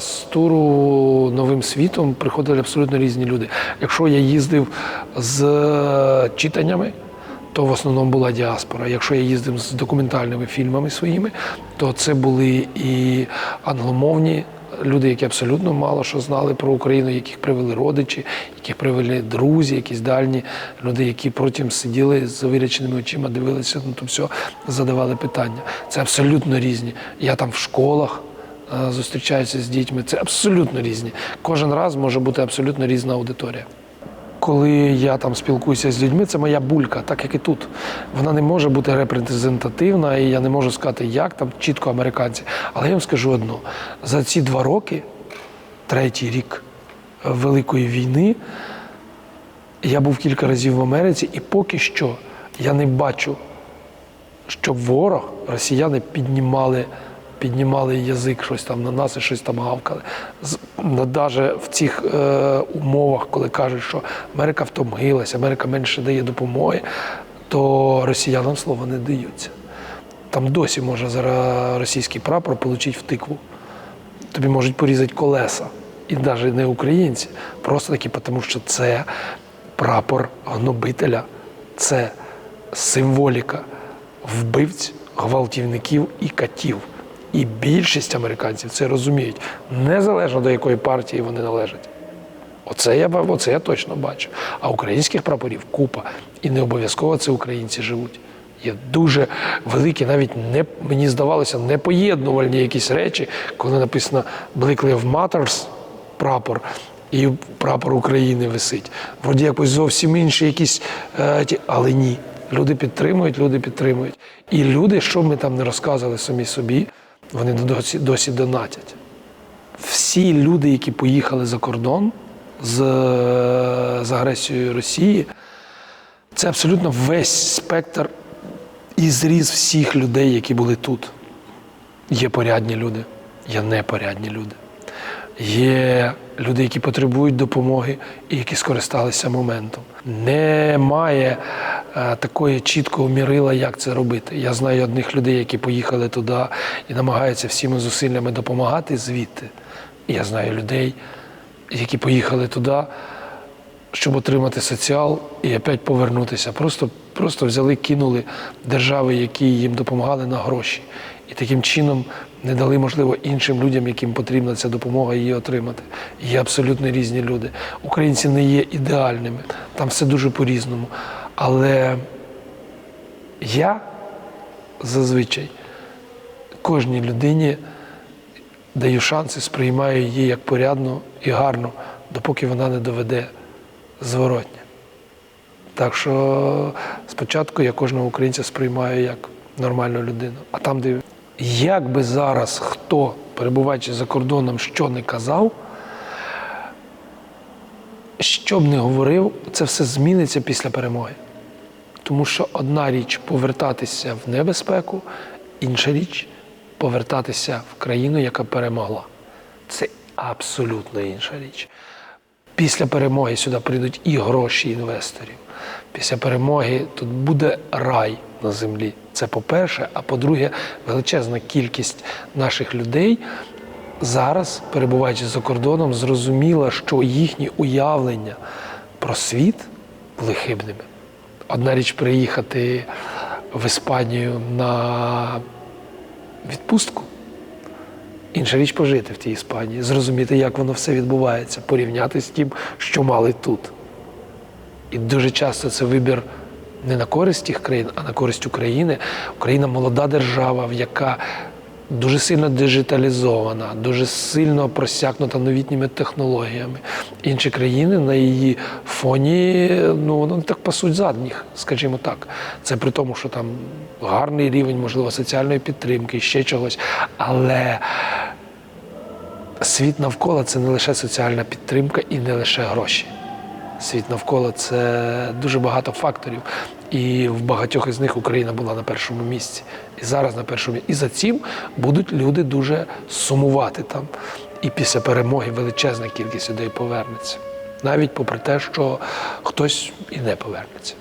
З туру новим світом приходили абсолютно різні люди. Якщо я їздив з е, читаннями, то в основному була діаспора. Якщо я їздив з документальними фільмами своїми, то це були і англомовні люди, які абсолютно мало що знали про Україну, яких привели родичі, яких привели друзі, якісь дальні люди, які потім сиділи з виряченими очима, дивилися на то все, задавали питання. Це абсолютно різні. Я там в школах зустрічаюся з дітьми. Це абсолютно різні. Кожен раз може бути абсолютно різна аудиторія. Коли я там спілкуюся з людьми, це моя булька, так як і тут. Вона не може бути репрезентативна, і я не можу сказати, як там чітко американці. Але я вам скажу одно: за ці два роки, третій рік Великої війни, я був кілька разів в Америці, і поки що я не бачу, щоб ворог, росіяни піднімали, піднімали язик щось там на нас і щось там гавкали. Навіть в цих е, умовах, коли кажуть, що Америка втомилася, Америка менше дає допомоги, то росіянам слова не даються. Там досі може зараз російський прапор отримати в тикву. Тобі можуть порізати колеса. І навіть не українці, просто такі, тому що це прапор гнобителя, це символіка вбивць, гвалтівників і катів. І більшість американців це розуміють, незалежно до якої партії вони належать. Оце я, оце я точно бачу. А українських прапорів купа. І не обов'язково це українці живуть. Є дуже великі, навіть не мені здавалося, непоєднувальні якісь речі, коли написано Black Lives Matters прапор і прапор України висить. Вроді якось зовсім інші якісь, е, але ні. Люди підтримують, люди підтримують. І люди, що ми там не розказували самі собі, вони досі, досі донатять всі люди, які поїхали за кордон з, з агресією Росії, це абсолютно весь спектр і зріз всіх людей, які були тут. Є порядні люди, є непорядні люди. Є люди, які потребують допомоги і які скористалися моментом. Немає такої чіткого мірила, як це робити. Я знаю одних людей, які поїхали туди і намагаються всіми зусиллями допомагати звідти. Я знаю людей, які поїхали туди, щоб отримати соціал і опять повернутися. Просто, просто взяли, кинули держави, які їм допомагали на гроші. І таким чином не дали, можливо, іншим людям, яким потрібна ця допомога, її отримати. Є абсолютно різні люди. Українці не є ідеальними, там все дуже по-різному. Але я зазвичай кожній людині даю шанс і сприймаю її як порядну і гарну, допоки вона не доведе зворотня. Так що спочатку я кожного українця сприймаю як нормальну людину. А там, де як би зараз хто, перебуваючи за кордоном, що не казав, що б не говорив, це все зміниться після перемоги. Тому що одна річ повертатися в небезпеку, інша річ повертатися в країну, яка перемогла. Це абсолютно інша річ. Після перемоги сюди прийдуть і гроші інвесторів. Після перемоги тут буде рай на землі. Це по-перше. А по-друге, величезна кількість наших людей зараз, перебуваючи за кордоном, зрозуміла, що їхні уявлення про світ були хибними. Одна річ приїхати в Іспанію на відпустку. Інша річ пожити в тій Іспанії, зрозуміти, як воно все відбувається, порівняти з тим, що мали тут. І дуже часто це вибір не на користь тих країн, а на користь України. Україна молода держава, в яка дуже сильно диджиталізована, дуже сильно просякнута новітніми технологіями. Інші країни на її фоні ну, вони так пасуть задніх, скажімо так. Це при тому, що там гарний рівень, можливо, соціальної підтримки, ще чогось. Але світ навколо це не лише соціальна підтримка і не лише гроші. Світ навколо це дуже багато факторів. І в багатьох із них Україна була на першому місці. І зараз на першому місці. І за цим будуть люди дуже сумувати там. І після перемоги величезна кількість людей повернеться. Навіть попри те, що хтось і не повернеться.